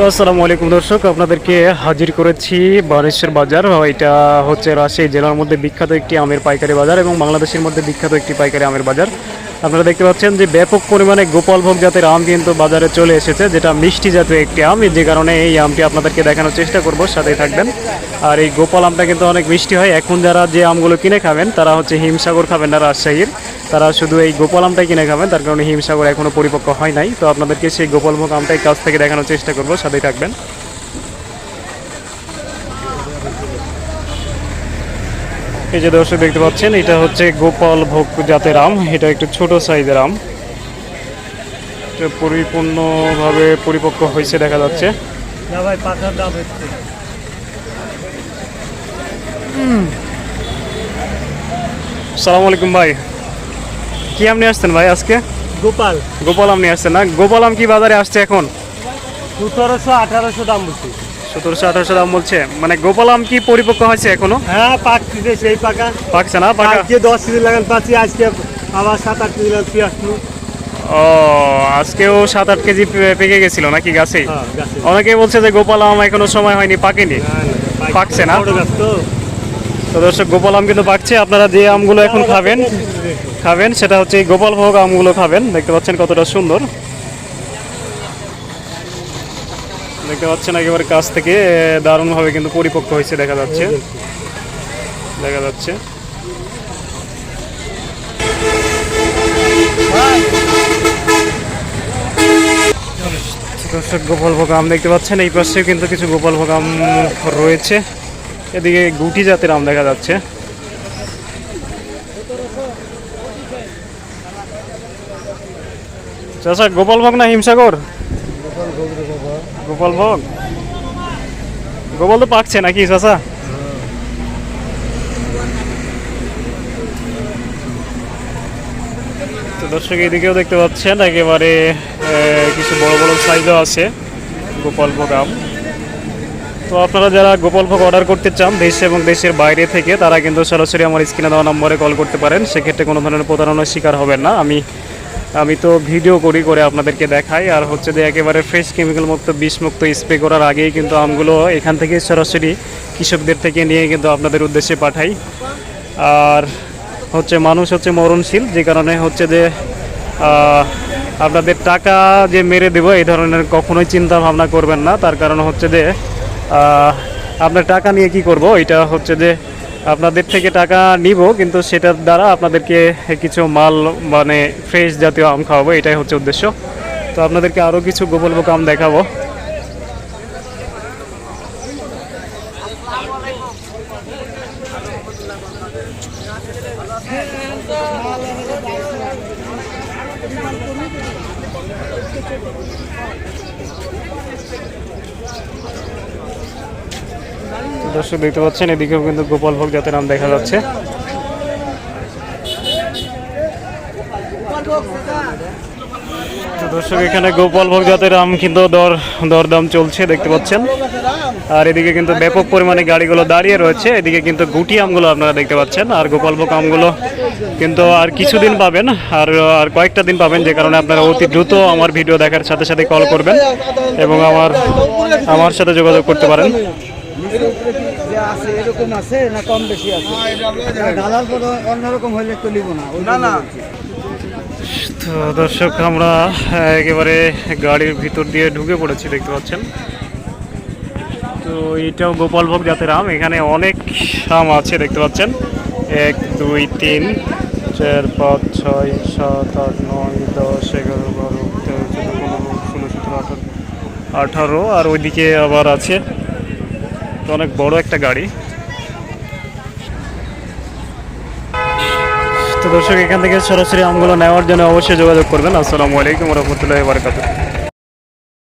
তো আসসালামু আলাইকুম দর্শক, আপনাদেরকে হাজির করেছি বানেশ্বর বাজার। এটা হচ্ছে রাজশাহী জেলার মধ্যে বিখ্যাত একটি আমের পাইকারি বাজার এবং বাংলাদেশের মধ্যে বিখ্যাত একটি পাইকারি আমের বাজার। আপনারা দেখতে পাচ্ছেন যে ব্যাপক পরিমাণে গোপালভোগ জাতের আম কিন্তু বাজারে চলে এসেছে, যেটা মিষ্টি জাতীয় একটি আম। যে কারণে এই আমটি আপনাদেরকে দেখানোর চেষ্টা করব, সাথেই থাকবেন। আর এই গোপাল আমটা কিন্তু অনেক মিষ্টি হয়। এখন যারা যে আমগুলো কিনে খাবেন, তারা হচ্ছে হিমসাগর খাবেন না রাজশাহীর। তারা শুধু এই গোপাল আমটাই কিনে খাবেন তার কারণে হিমসাগর এখনও পরিপক্ক হয় নাই। তো আপনাদেরকে সেই গোপালভোগ আমটাই কাছ থেকে দেখানোর চেষ্টা করব সাথেই থাকবেন। এই যে দর্শক দেখতে পাচ্ছেন এটা হচ্ছে গোপাল ভোগ জাতের আম এটা একটু ছোট সাইজের আম। পরিপূর্ণভাবে পরিপক্ক হয়েছে দেখা যাচ্ছে। না ভাই পাখার দাম হচ্ছে সালাম আলাইকুম ভাই। কি আম নিয়ে আসছেন ভাই আজকে? গোপাল। গোপাল আম নিয়ে আসছেন না? গোপাল আম কি বাজারে আসছে এখন? সতেরোশো আঠারোশো দাম বলছি। সতেরোশো আঠারোশো দাম বলছে। মানে গোপাল আম কি পরিপক্ক হয়েছে এখনও? হ্যাঁ পাকছে সেই পাকা। পাকছে না পাকা? আজকে দশ কেজি লাগান পাচ্ছি আজকে আবার সাত আট কেজি লাগান পেঁয়াজ ও আজকেও সাত আট কেজি পেকে গেছিল নাকি গাছে? হ্যাঁ অনেকে বলছে যে গোপাল আম এখনও সময় হয়নি পাকেনি। পাকছে। না? তো দর্শক গোপাল আম কিন্তু পাকছে। আপনারা যে আমগুলো এখন খাবেন খাবেন, সেটা হচ্ছে এই গোপাল ভোগ আমগুলো খাবেন। দেখতে পাচ্ছেন কতটা সুন্দর। দেখতে পাচ্ছেন একেবারে কাছ থেকে দারুণভাবে কিন্তু পরিপক্ক হয়েছে, দেখা যাচ্ছে। দেখা যাচ্ছে। দর্শক, গোপাল ভোগ আম দেখতে পাচ্ছেন, এই পাশেও কিন্তু কিছু গোপাল ভোগ আম রয়েছে। এদিকে গুটি জাতের আম দেখা যাচ্ছে। চাষা গোপাল ভোগ না হিমসাগর? গোপাল ভোগ। গোপাল তো পাকছে নাকি চাষা তো দর্শক এইদিকেও দেখতে পাচ্ছেন, একেবারে কিছু বড় বড় সাইজও আছে গোপাল ভোগ আম। তো আপনারা যারা গোপাল ভোগ অর্ডার করতে চান, দেশ এবং দেশের বাইরে থেকে, তারা কিন্তু সরাসরি আমার স্ক্রিনে দেওয়া নম্বরে কল করতে পারেন। সেক্ষেত্রে কোনো ধরনের প্রতারণার শিকার হবেন না। আমি আমি তো ভিডিও করি করে আপনাদেরকে দেখাই, আর হচ্ছে যে একেবারে ফ্রেশ কেমিক্যাল মুক্ত, বিষমুক্ত স্প্রে করার আগেই কিন্তু আমগুলো এখান থেকে সরাসরি কৃষকদের থেকে নিয়ে কিন্তু আপনাদের উদ্দেশ্যে পাঠাই। আর হচ্ছে মানুষ হচ্ছে মরণশীল, যে কারণে হচ্ছে যে আপনাদের টাকা যে মেরে দেব এই ধরনের কখনোই চিন্তা ভাবনা করবেন না। তার কারণ হচ্ছে যে আপনার টাকা নিয়ে কি করব? এটা হচ্ছে যে আপনাদের থেকে টাকা নিব, কিন্তু সেটার দ্বারা আপনাদেরকে কিছু মাল মানে ফ্রেশ জাতীয় আম খাওয়াবো, এটাই হচ্ছে উদ্দেশ্য। তো আপনাদেরকে আরও কিছু গোপাল আম দেখাবো। দর্শক দেখতে পাচ্ছেন, এদিকেও কিন্তু গোপাল ভোগ জাতের নাম দেখা যাচ্ছে। দর্শক, এখানে গোপাল ভোগ জাতের আম কিন্তু দর, দরদাম চলছে, দেখতে পাচ্ছেন। আর এদিকে কিন্তু ব্যাপক পরিমাণে গাড়িগুলো দাঁড়িয়ে রয়েছে, এদিকে কিন্তু গুটি আমগুলো আপনারা দেখতে পাচ্ছেন, আর গোপাল ভোগ আমগুলো কিন্তু আর কিছুদিন পাবেন, আর আর কয়েকটা দিন পাবেন, যে কারণে আপনারা অতি দ্রুত আমার ভিডিও দেখার সাথে সাথে কল করবেন এবং আমার আমার সাথে যোগাযোগ করতে পারেন। এরকম আছে না কম বেশি আছে অন্যরকম তো না না তো দর্শক, আমরা একেবারে গাড়ির ভিতর দিয়ে ঢুকে পড়েছি, দেখতে পাচ্ছেন। তো এটাও গোপালভোগ জাতের আম এখানে অনেক আম আছে, দেখতে পাচ্ছেন। এক, দুই, তিন, চার, পাঁচ, ছয়, সাত, আট, নয়, দশ, এগারো, বারো, তেরো, চোদ্দ, পনেরো, ষোলো, সতেরো, আঠারো আঠারো, আর ওইদিকে আবার আছে তো অনেক বড় একটা গাড়ি। তো দর্শক, এখান থেকে সরাসরি আমগুলো নেওয়ার জন্য অবশ্যই যোগাযোগ করবেন। আসসালামু আলাইকুম রহমতুল্লাহ বারকাতুহ।